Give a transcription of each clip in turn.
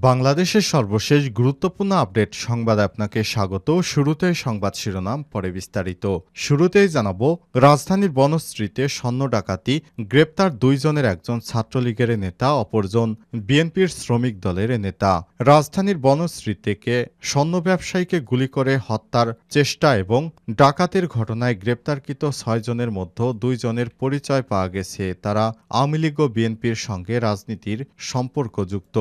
বাংলাদেশের সর্বশেষ গুরুত্বপূর্ণ আপডেট সংবাদ আপনাকে স্বাগত। শুরুতে সংবাদ শিরোনাম, পরে বিস্তারিত। শুরুতেই জানাব, রাজধানীর বনশ্রীতে স্বর্ণ ডাকাতি, গ্রেপ্তার দুইজনের একজন ছাত্রলীগের নেতা, অপরজন বিএনপির শ্রমিক দলের নেতা। রাজধানীর বনশ্রী থেকে স্বর্ণ ব্যবসায়ীকে গুলি করে হত্যার চেষ্টা এবং ডাকাতির ঘটনায় গ্রেপ্তারকৃত ছয়জনের মধ্যে দুইজনের পরিচয় পাওয়া গেছে। তারা আওয়ামী লীগ ও বিএনপির সঙ্গে রাজনীতির সম্পর্কযুক্ত।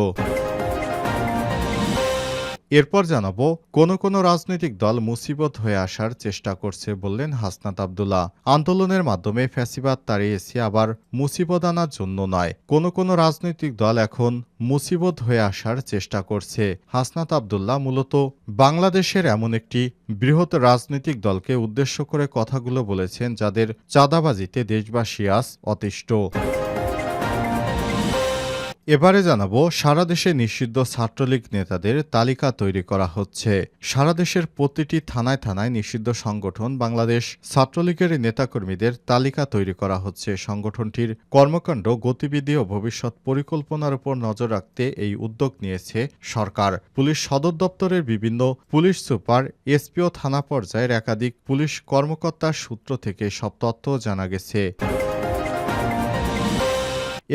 এরপর জানাব, কোন কোন রাজনৈতিক দল মুসিবত হয়ে আসার চেষ্টা করছে বললেন হাসনাত আবদুল্লাহ। আন্দোলনের মাধ্যমে ফ্যাসিবাদ তাড়িয়েছে আবার মুসিবত আনার জন্য নয়। কোন কোন রাজনৈতিক দল এখন মুসিবত হয়ে আসার চেষ্টা করছে। হাসনাত আবদুল্লাহ মূলত বাংলাদেশের এমন একটি বৃহৎ রাজনৈতিক দলকে উদ্দেশ্য করে কথাগুলো বলেছেন, যাদের চাঁদাবাজিতে দেশবাসী আজ অতিষ্ঠ। এবারে জানাব, সারা দেশে নিষিদ্ধ ছাত্রলীগ নেতাদের তালিকা তৈরি করা হচ্ছে। সারা দেশের প্রতিটি থানায় থানায় নিষিদ্ধ সংগঠন বাংলাদেশ ছাত্রলীগের নেতাকর্মীদের তালিকা তৈরি করা হচ্ছে। সংগঠনটির কর্মকাণ্ড, গতিবিধি ও ভবিষ্যৎ পরিকল্পনার উপর নজর রাখতে এই উদ্যোগ নিয়েছে সরকার। পুলিশ সদর দপ্তরের বিভিন্ন পুলিশ সুপার, এসপিও থানা পর্যায়ের একাধিক পুলিশ কর্মকর্তার সূত্র থেকে সব তথ্য জানা গেছে।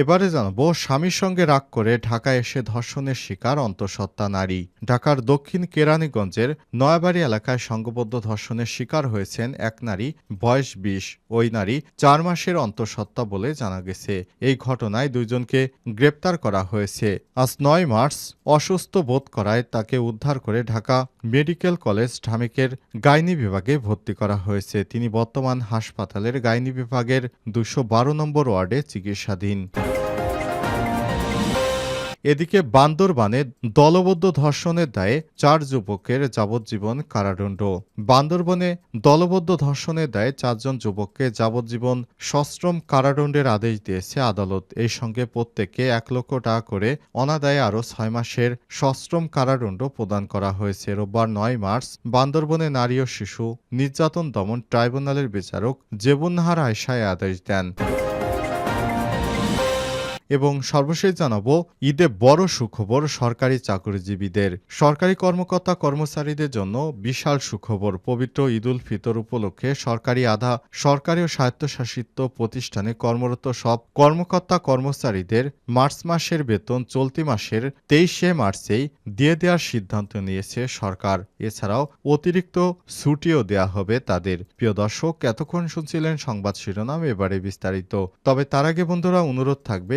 এবারে জানাব, স্বামীর সঙ্গে রাগ করে ঢাকায় এসে ধর্ষণের শিকার অন্তঃসত্ত্বা নারী। ঢাকার দক্ষিণ কেরানীগঞ্জের নয়াবাড়ি এলাকায় সংঘবদ্ধ ধর্ষণের শিকার হয়েছেন এক নারী, বয়স বিশ। ওই নারী চার মাসের অন্তঃসত্ত্বা বলে জানা গেছে। এই ঘটনায় দুইজনকে গ্রেপ্তার করা হয়েছে। আজ নয় মার্চ, অসুস্থ বোধ করায় তাকে উদ্ধার করে ঢাকা মেডিকেল কলেজ ঢামেকের গাইনি বিভাগে ভর্তি করা হয়েছে। তিনি বর্তমান হাসপাতালের গাইনি বিভাগের দুশো বারো নম্বর ওয়ার্ডে চিকিৎসাধীন। এদিকে বান্দরবানে দলবদ্ধ ধর্ষণের দায়ে চার যুবকের যাবজ্জীবন কারাদণ্ড। বান্দরবনে দলবদ্ধ ধর্ষণের দায়ে চারজন যুবককে যাবজ্জীবন সশ্রম কারাদণ্ডের আদেশ দিয়েছে আদালত। এই সঙ্গে প্রত্যেককে এক লক্ষ টাকা করে অনাদায়ে আরও ছয় মাসের সশ্রম কারাদণ্ড প্রদান করা হয়েছে। রোববার নয় মার্চ বান্দরবনে নারী ও শিশু নির্যাতন দমন ট্রাইব্যুনালের বিচারক জেবুন্নাহার আয়সায় আদেশ দেন। এবং সর্বশেষ জানাব, ঈদে বড় সুখবর সরকারি চাকরিজীবীদের। সরকারি কর্মকর্তা কর্মচারীদের জন্য বিশাল সুখবর, পবিত্র ঈদুল ফিতর উপলক্ষে সরকারি আধা সরকারি ও স্বায়ত্তশাসিত প্রতিষ্ঠানে কর্মরত সব কর্মকর্তা কর্মচারীদের মার্চ মাসের বেতন চলতি মাসের তেইশে মার্চেই দিয়ে দেওয়ার সিদ্ধান্ত নিয়েছে সরকার। এছাড়াও অতিরিক্ত ছুটিও দেওয়া হবে তাদের। প্রিয় দর্শক, এতক্ষণ শুনছিলেন সংবাদ শিরোনাম, এবারে বিস্তারিত। তবে তার আগে বন্ধুরা, অনুরোধ থাকবে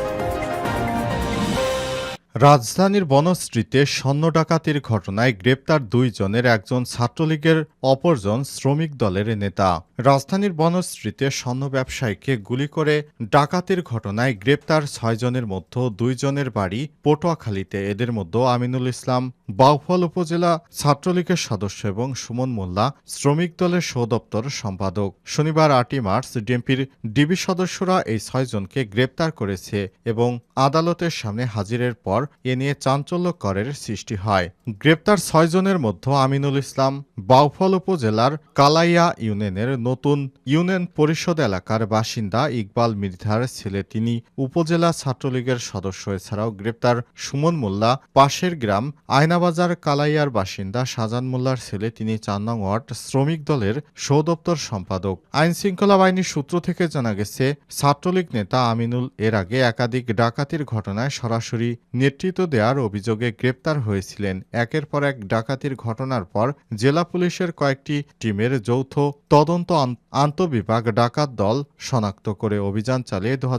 রাজধানীর বনশ্রীতে স্বর্ণ ডাকাতির ঘটনায় গ্রেপ্তার দুইজনের একজন ছাত্রলীগের, অপরজন শ্রমিক দলের নেতা। রাজধানীর বনশ্রীতে স্বর্ণ ব্যবসায়ীকে গুলি করে ডাকাতির ঘটনায় গ্রেপ্তার ছয়জনের মধ্যে দুইজনের বাড়ি পটুয়াখালীতে। এদের মধ্যে আমিনুল ইসলাম বাউফল উপজেলা ছাত্রলীগের সদস্য এবং সুমন মোল্লা, শ্রমিক দলের সৌদপ্তর সম্পাদক। শনিবার আটই মার্চ ডিএমপির ডিবি সদস্যরা এই ছয়জনকে গ্রেপ্তার করেছে এবং আদালতের সামনে হাজিরের পর এ নিয়ে চাঞ্চল্যকরের সৃষ্টি হয়। গ্রেপ্তার ছয়জনের মধ্যে আমিনুল ইসলাম, বাউফল উপজেলার কালাইয়া ইউনিয়নের নতুন ইউনিয়ন পরিষদ এলাকার বাসিন্দা ইকবাল মির্ধার ছেলে তিনি উপজেলা ছাত্রলীগের সদস্য। এছাড়াও গ্রেপ্তার সুমন মোল্লা, পাশের গ্রাম আয়নাবাজার কালাইয়ার বাসিন্দা শাহজান মোল্লার ছেলে তিনি চার নং ওয়ার্ড শ্রমিক দলের সৌদপ্তর সম্পাদক। আইন শৃঙ্খলা বাহিনীর সূত্র থেকে জানা গেছে, ছাত্রলীগ নেতা আমিনুল এর আগে একাধিক ডাকাতির ঘটনায় সরাসরি নেতৃত্ব দেওয়ার অভিযোগে গ্রেপ্তার হয়েছিলেন। একের পর এক ডাকাতির ঘটনার পর জেলা পুলিশের কয়েকটি টিমের যৌথ তদন্ত আন- আন্তঃবিভাগ ডাকাত দল শনাক্ত করে অভিযান চালিয়ে দু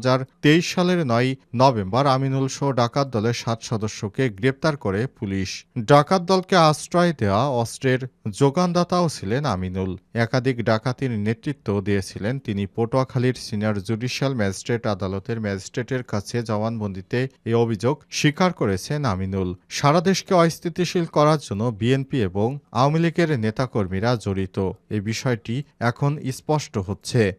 সালের নয় নভেম্বর আমিনুল সহ ডাকাত দলের সাত সদস্যকে গ্রেপ্তার করে পুলিশ। ডাকাত দলকে আশ্রয় দেওয়া অস্ত্রের যোগানদাতাও ছিলেন আমিনুল। একাধিক ডাকাতির নেতৃত্ব দিয়েছিলেন তিনি পটুয়াখালীর সিনিয়র জুডিশিয়াল ম্যাজিস্ট্রেট আদালতের ম্যাজিস্ট্রেটের কাছে জবানবন্দিতে এই অভিযোগ স্বীকার করেছেন আমিনুল। সারা দেশকে অস্থিতিশীল করার জন্য বিএনপি এবং আওয়ামী লীগের নেতাকর্মীরা জড়িত। এই বিষয়টি এখন স্পষ্ট হচ্ছে।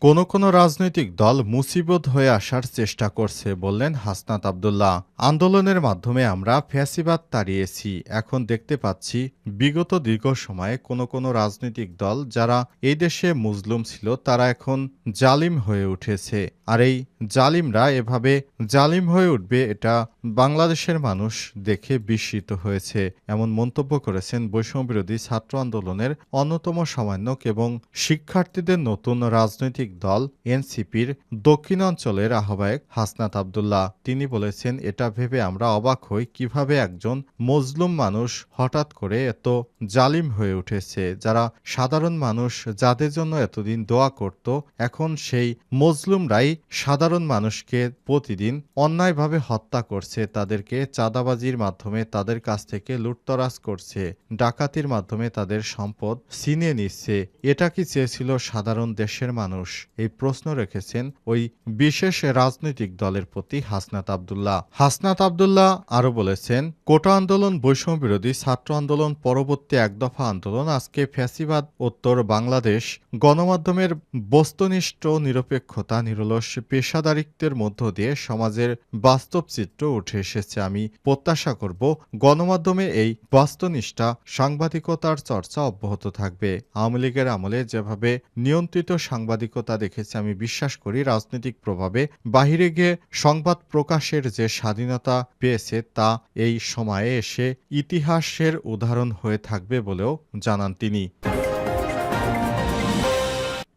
কোনো কোনো রাজনৈতিক দল মুসিবত হয়ে আসার চেষ্টা করছে বললেন হাসনাত আবদুল্লাহ। আন্দোলনের মাধ্যমে আমরা ফ্যাসিবাদ তাড়িয়েছি। এখন দেখতে পাচ্ছি বিগত দীর্ঘ সময়ে কোনো কোনো রাজনৈতিক দল যারা এই দেশে মুসলিম ছিল তারা এখন জালিম হয়ে উঠেছে। আর এই জালিমরা এভাবে জালিম হয়ে উঠবে এটা বাংলাদেশের মানুষ দেখে বিস্মিত হয়েছে। এমন মন্তব্য করেছেন বৈষম্যবিরোধী ছাত্র আন্দোলনের অন্যতম সমন্বয়ক এবং শিক্ষার্থীদের নতুন রাজনৈতিক দল এনসিপির দক্ষিণাঞ্চলের আহ্বায়ক হাসনাত আবদুল্লাহ। তিনি বলেছেন, এটা ভেবে আমরা অবাক হই কীভাবে একজন মজলুম মানুষ হঠাৎ করে এত জালিম হয়ে উঠেছে। যারা সাধারণ মানুষ যাদের জন্য এতদিন দোয়া করত, এখন সেই মজলুমরাই সাধারণ মানুষকে প্রতিদিন অন্যায়ভাবে হত্যা করছে, তাদেরকে চাঁদাবাজির মাধ্যমে তাদের কাছ থেকে লুটতরাজ করছে, ডাকাতির মাধ্যমে তাদের সম্পদ ছিনিয়ে নিচ্ছে। এটা কি চেয়েছিল সাধারণ দেশের মানুষ? এই প্রশ্ন রেখেছেন ওই বিশেষ রাজনৈতিক দলের প্রতি হাসনাত আবদুল্লাহ। হাসনাত আবদুল্লাহ আরও বলেছেন, কোটা আন্দোলন, বৈষম্য বিরোধী ছাত্র আন্দোলন, পরবর্তী এক দফা আন্দোলন, আজকে ফ্যাসিবাদ, উত্তর বাংলাদেশ, গণমাধ্যমের বস্তুনিষ্ঠ নিরপেক্ষতা, নিরলস পেশাদারিত্বের মধ্য দিয়ে সমাজের বাস্তব চিত্র উঠে এসেছে। আমি প্রত্যাশা করব গণমাধ্যমে এই বাস্তনিষ্ঠা সাংবাদিকতার চর্চা অব্যাহত থাকবে। আওয়ামী লীগের আমলে যেভাবে নিয়ন্ত্রিত সাংবাদিকতা দেখেছি, আমি বিশ্বাস করি রাজনৈতিক প্রভাবে বাহিরে গিয়ে সংবাদ প্রকাশের যে স্বাধীনতা পেয়েছে, তা এই সময়ে এসে ইতিহাসের উদাহরণ হয়ে থাকবে বলেও জানান তিনি।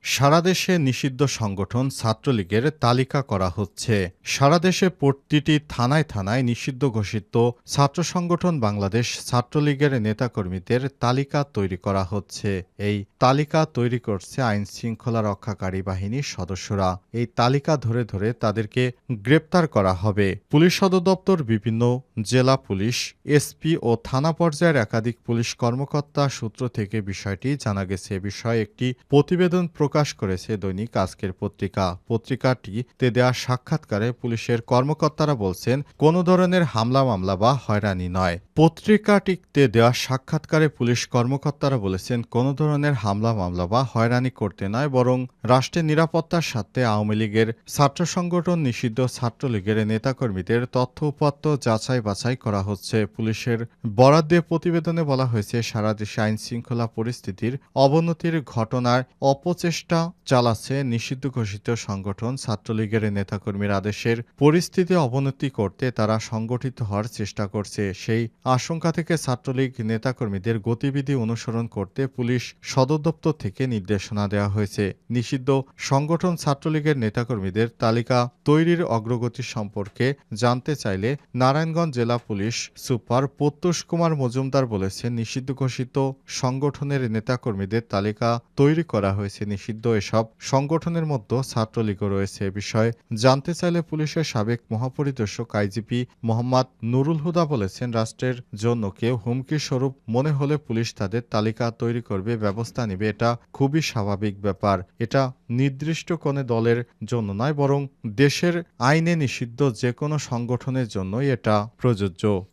সারা দেশে নিষিদ্ধ সংগঠন ছাত্রলীগের তালিকা করা হচ্ছে। সারা দেশে প্রতিটি থানায় থানায় নিষিদ্ধ ঘোষিত ছাত্র সংগঠন বাংলাদেশ ছাত্রলীগের নেতাকর্মীদের তালিকা তৈরি করা হচ্ছে। এই তালিকা তৈরি করছে আইন শৃঙ্খলা রক্ষাকারী বাহিনীর সদস্যরা। এই তালিকা ধরে ধরে তাদেরকে গ্রেপ্তার করা হবে। পুলিশ সদর দপ্তর বিভিন্ন জেলা পুলিশ, এসপি ও থানা পর্যায়ের একাধিক পুলিশ কর্মকর্তা সূত্র থেকে বিষয়টি জানা গেছে। এ বিষয়ে একটি প্রতিবেদন প্রকাশ করেছে দৈনিক আজকের পত্রিকা। পত্রিকাটিতে দেওয়া সাক্ষাৎকারে পুলিশের কর্মকর্তারা বলছেন, কোনো ধরনের হামলা মামলা বা হয়রানি নয়। পত্রিকাটিতে দেওয়া সাক্ষাৎকারে পুলিশ কর্মকর্তারা বলেছেন, কোনো ধরনের হামলা মামলা বা হয়রানি করতে নয়, বরং রাষ্ট্রের নিরাপত্তার সাথে আওয়ামী লীগের ছাত্র সংগঠন, নিষিদ্ধ ছাত্রলীগের নেতাকর্মীদের তথ্য উপাত্ত যাচাই বাছাই করা হচ্ছে। পুলিশের বরাদ দিয়ে প্রতিবেদনে বলা হয়েছে, সারা দেশে আইন শৃঙ্খলা পরিস্থিতির অবনতির ঘটনার অপচেষ্টা চালাচ্ছে নিষিদ্ধ ঘোষিত সংগঠন। ছাত্রলীগের নেতাকর্মীর আদেশের পরিস্থিতি অবনতি করতে তারা সংগঠিত হওয়ার চেষ্টা করছে। সেই আশঙ্কা থেকে ছাত্রলীগ নেতাকর্মীদের গতিবিধি অনুসরণ করতে পুলিশ সদর দপ্তর থেকে নির্দেশনা দেওয়া হয়েছে। নিষিদ্ধ সংগঠন ছাত্রলীগের নেতাকর্মীদের তালিকা তৈরির অগ্রগতি সম্পর্কে জানতে চাইলে নারায়ণগঞ্জ জেলা পুলিশ সুপার প্রত্যুষ কুমার মজুমদার বলেছেন, নিষিদ্ধ ঘোষিত সংগঠনের নেতাকর্মীদের তালিকা তৈরি করা হয়েছে। নিষিদ্ধ এসব। সংগঠনের মধ্যে ছাত্রলীগও রয়েছে এ বিষয়ে। জানতে চাইলে পুলিশের সাবেক মহাপরিদর্শক আইজিপি মোহাম্মদ নুরুল হুদা বলেছেন, রাষ্ট্রের জন্য কেউ হুমকি স্বরূপ মনে হলে পুলিশ তাদের তালিকা তৈরি করবে, ব্যবস্থা নেবে। এটা খুবই স্বাভাবিক ব্যাপার। এটা নির্দিষ্ট কোনো দলের জন্য নয়, বরং দেশের আইনে নিষিদ্ধ যে কোনো সংগঠনের জন্যই এটা প্রযোজ্য।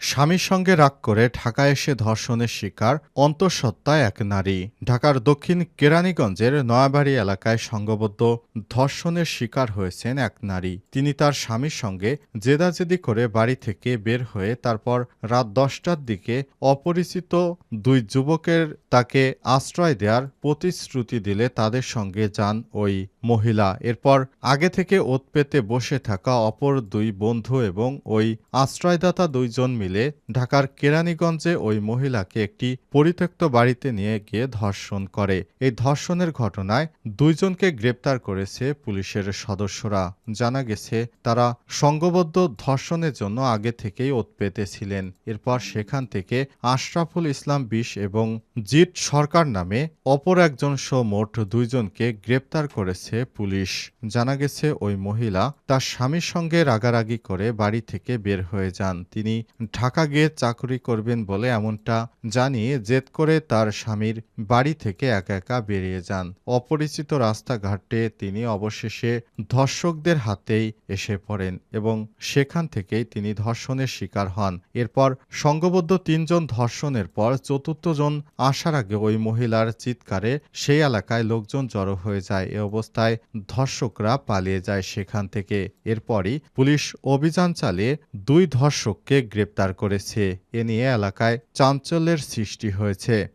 স্বামীর সঙ্গে রাগ করে ঢাকায় এসে ধর্ষণের শিকার অন্তঃসত্ত্বা এক নারী। ঢাকার দক্ষিণ কেরানীগঞ্জের নয়াবাড়ি এলাকায় সংঘবদ্ধ ধর্ষণের শিকার হয়েছেন এক নারী। তিনি তার স্বামীর সঙ্গে জেদাজেদি করে বাড়ি থেকে বের হয়ে তারপর রাত দশটার দিকে অপরিচিত দুই যুবকের তাকে আশ্রয় দেওয়ার প্রতিশ্রুতি দিলে তাদের সঙ্গে যান ওই মহিলা। এরপর আগে থেকে ওত পেতে বসে থাকা অপর দুই বন্ধু এবং ওই আশ্রয়দাতা দুইজন মিলে ঢাকার কেরানীগঞ্জে ওই মহিলাকে একটি পরিত্যক্ত বাড়িতে নিয়ে গিয়ে ধর্ষণ করে। এই ধর্ষণের ঘটনায় দুইজনকে গ্রেপ্তার করেছে পুলিশের সদস্যরা। জানা গেছে, তারা সংঘবদ্ধ ধর্ষণের জন্য আগে থেকেই ওত পেতে ছিলেন এরপর সেখান থেকে আশরাফুল ইসলাম বিশ এবং জিৎ সরকার নামে অপর একজন সহ মোট দুইজনকে গ্রেপ্তার করেছে পুলিশ। জানা গেছে, ওই মহিলা তার স্বামীর সঙ্গে রাগারাগি করে বাড়ি থেকে বের হয়ে যান। তিনি ঢাকা গিয়ে চাকরি করবেন বলে এমনটা জানিয়ে জেদ করে তার স্বামীর বাড়ি থেকে একা একা বেরিয়ে যান। অপরিচিত রাস্তাঘাটে তিনি অবশেষে ধর্ষকদের হাতেই এসে পড়েন এবং সেখান থেকেই তিনি ধর্ষণের শিকার হন। এরপর সংঘবদ্ধ তিনজন ধর্ষণের পর চতুর্থজন আসার আগে ওই মহিলার চিৎকারে সেই এলাকায় লোকজন জড়ো হয়ে যায়। এ অবস্থায় ধর্ষকরা পালিয়ে যায় সেখান থেকে। এরপরই পুলিশ অভিযান চালিয়ে দুই ধর্ষককে গ্রেপ্তার করেছে। এ নিয়ে এলাকায় চাঞ্চল্যের সৃষ্টি হয়েছে।